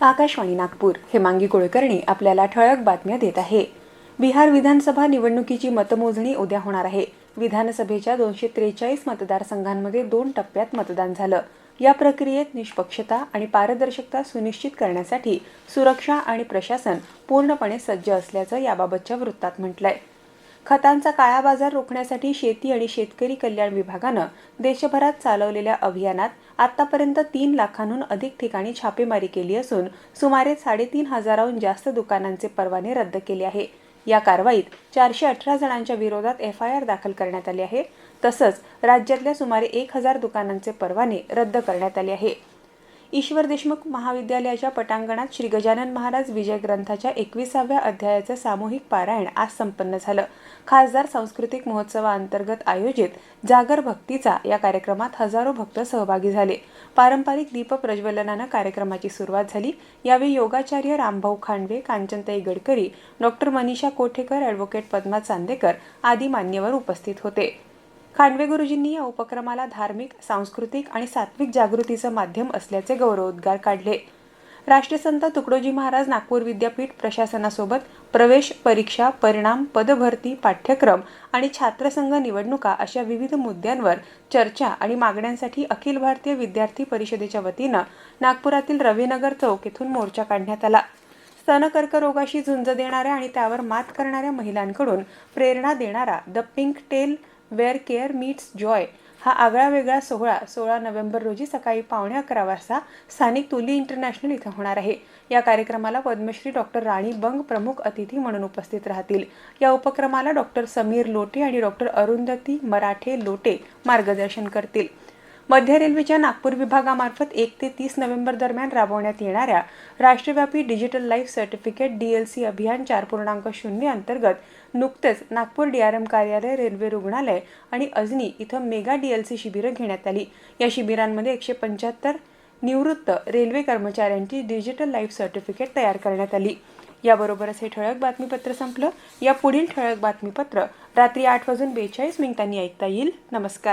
आकाशवाणी नागपूर. हेमांगी कुलकर्णी आपल्याला ठळक बातम्या देत आहे. बिहार विधानसभा निवडणुकीची मतमोजणी उद्या होणार आहे. विधानसभेच्या दोनशे त्रेचाळीस मतदारसंघांमध्ये दोन टप्प्यात मतदान झालं. या प्रक्रियेत निष्पक्षता आणि पारदर्शकता सुनिश्चित करण्यासाठी सुरक्षा आणि प्रशासन पूर्णपणे सज्ज असल्याचं याबाबतच्या वृत्तात म्हटलंय. खतांचा काळा बाजार रोखण्यासाठी शेती आणि शेतकरी कल्याण विभागानं देशभरात चालवलेल्या अभियानात आतापर्यंत तीन लाखांहून अधिक ठिकाणी छापेमारी केली असून सुमारे साडेतीन हजाराहून जास्त दुकानांचे परवाने रद्द केले आहे. या कारवाईत चारशे अठरा जणांच्या विरोधात एफ आय आर दाखल करण्यात आली आहे. तसंच राज्यातल्या सुमारे एक हजार दुकानांचे परवाने रद्द करण्यात आले आहे. ईश्वर देशमुख महाविद्यालयाच्या पटांगणात श्री गजानन महाराज विजय ग्रंथाच्या एकविसाव्या अध्यायाचं सामूहिक पारायण आज संपन्न झालं. खासदार सांस्कृतिक महोत्सवाअंतर्गत आयोजित जागर भक्तीचा या कार्यक्रमात हजारो भक्त सहभागी झाले. पारंपरिक दीप प्रज्वलनानं कार्यक्रमाची सुरुवात झाली. यावेळी योगाचार्य रामभाऊ खांडवे कांचनताई गडकरी डॉक्टर मनीषा कोठेकर ॲडव्होकेट पद्मा चांदेकर आदी मान्यवर उपस्थित होते. खांडवे गुरुजींनी या उपक्रमाला धार्मिक सांस्कृतिक आणि सात्विक जागृतीचं माध्यम असल्याचे गौरवोद्गार काढले. राष्ट्रसंत तुकडोजी महाराज नागपूर विद्यापीठ प्रशासनासोबत प्रवेश परीक्षा परिणाम पदभरती पाठ्यक्रम आणि छात्रसंघ निवडणुका अशा विविध मुद्द्यांवर चर्चा आणि मागण्यांसाठी अखिल भारतीय विद्यार्थी परिषदेच्या वतीनं नागपुरातील रवीनगर चौक येथून मोर्चा काढण्यात आला. स्तन कर्करोगाशी झुंज देणाऱ्या आणि त्यावर मात करणाऱ्या महिलांकडून प्रेरणा देणारा the pink tale where care meets joy हा आगळा वेगळा सोहळा सोळा नोव्हेंबर रोजी सकाळी पावणे अकरा वाजता स्थानिक तुली इंटरनॅशनल इथं होणार आहे. या कार्यक्रमाला पद्मश्री डॉक्टर राणी बंग प्रमुख अतिथी म्हणून उपस्थित राहतील. या उपक्रमाला डॉक्टर समीर लोटे आणि डॉक्टर अरुंधती मराठे लोटे मार्गदर्शन करतील. मध्य रेल्वेच्या नागपूर विभागामार्फत एक ते तीस नोव्हेंबर दरम्यान राबवण्यात येणाऱ्या राष्ट्रव्यापी डिजिटल लाईफ सर्टिफिकेट डीएलसी अभियान चार पूर्णांक शून्य अंतर्गत नुकतेच नागपूर डीआरएम कार्यालय रेल्वे रुग्णालय आणि अजनी इथं मेगा डीएलसी शिबिरं घेण्यात आली. या शिबिरांमध्ये एकशे पंच्याहत्तर निवृत्त रेल्वे कर्मचाऱ्यांची डिजिटल लाईफ सर्टिफिकेट तयार करण्यात आली. याबरोबरच हे ठळक बातमीपत्र संपलं. या पुढील ठळक बातमीपत्र रात्री आठ वाजून बेचाळीस मिनिटांनी ऐकता येईल. नमस्कार.